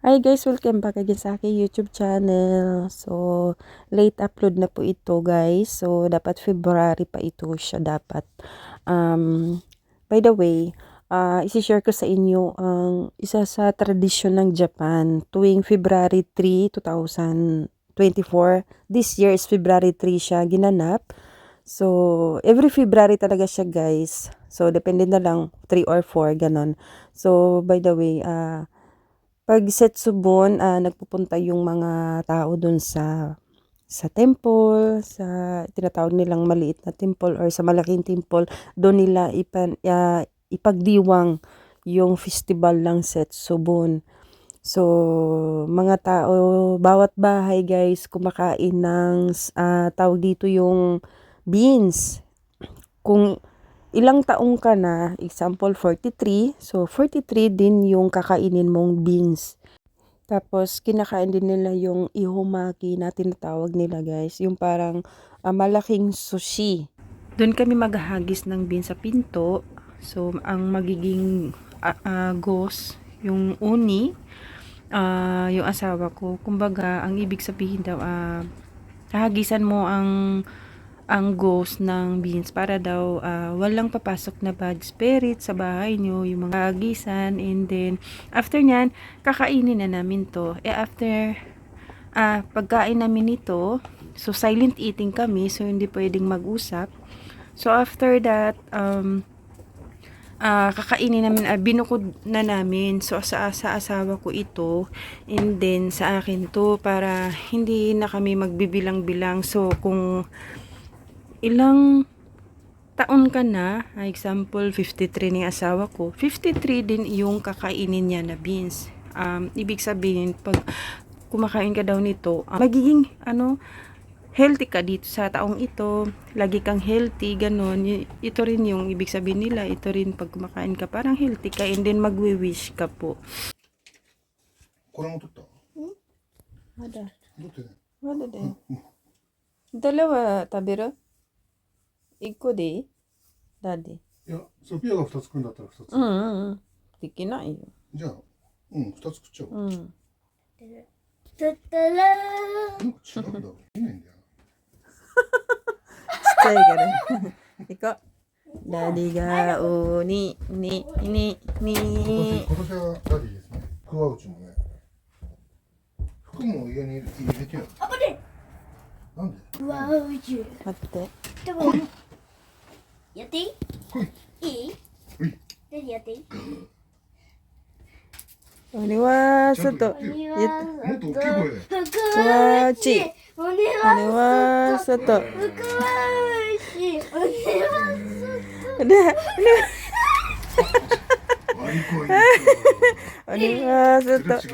Hi guys, welcome back again sa aking YouTube channel. So, late upload na po ito guys. So, dapat February pa ito siya dapat. Um, by the way, uh, isi-share ko sa inyo ang isa sa tradisyon ng Japan tuwing February 3, 2024. This year is February 3 siya ginanap. So, every February talaga siya guys. So, depende na lang 3 or 4 ganon. So, by the way, uh, pag Setsubon, ah, nagpupunta yung mga tao dun sa sa temple, sa tinatawag nilang maliit na temple or sa malaking temple, doon nila ipan, ah, ipagdiwang yung festival ng Setsubon. So, mga tao, bawat bahay guys, kumakain ng ah, tawag dito yung beans. Kung ilang taong ka na, example 43, so 43 din yung kakainin mong beans. Tapos kinakain din nila yung ihumaki na tinatawag nila guys, yung parang ah, malaking sushi. Doon kami maghahagis ng beans sa pinto. So ang magiging ah, ah, ghost, yung uni, ah, yung asawa ko. Kumbaga, ang ibig sabihin daw, ah, hahagisan mo ang ang ghost ng beans para daw ah, walang papasok na bad spirit sa bahay nyo, yung mga hagisan, and then after nyan, kakainin na namin to. Eh after ah, pagkain namin ito, so silent eating kami, so hindi pwedeng mag-usap. So after that, um, ah kakainin namin, ah, binukod na namin. So sa, sa asawa ko ito, and then sa akin to, para hindi na kami magbibilang-bilang. So kung ilang taon ka na, ah, example 53 ni asawa ko, 53 din yung kakainin niya na beans. Um, ibig sabihin, pag kumakain ka daw nito, um, magiging ano, healthy ka dito sa taong ito, lagi kang healthy, ganun. Ito rin yung ibig sabihin nila, ito rin pag kumakain ka, parang healthy ka and then magwi-wish ka po. Kurang ito to? Hmm? Ada. Ada. Ada. Dalawa, tabiro? 1個でいい？ダデ。いや、ソフィアが2つ食うんだったら2つ。うんうんうん。できないよ。じゃあ、うん、2つ食っちゃおう。うん。違うんだ。ないんだよいから。行こう。ダディがおに、に、に、今年、今年はダディですね。クワウチもね。服も家に入れてよ。あ、待てなんで？待って。でも、やっていい？来いいい？はい何やっていい？俺は、外。言ってよ鬼はもっと大きい声で福わはーち内鬼俺はは、外。福は内鬼はで、割り声に俺は、外。福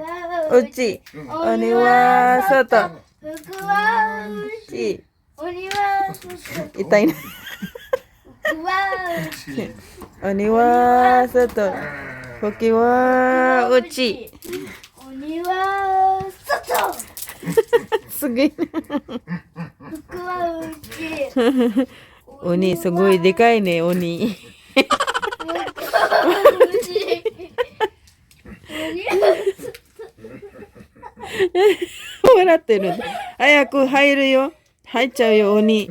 はうち。俺は、外。福は内ち。鬼は外痛いな。鬼は、外。時は、うち。鬼は外すごいな。福は内鬼、すごいでかいね、鬼。笑ってる。早く入るよ。入っちゃうよ、鬼。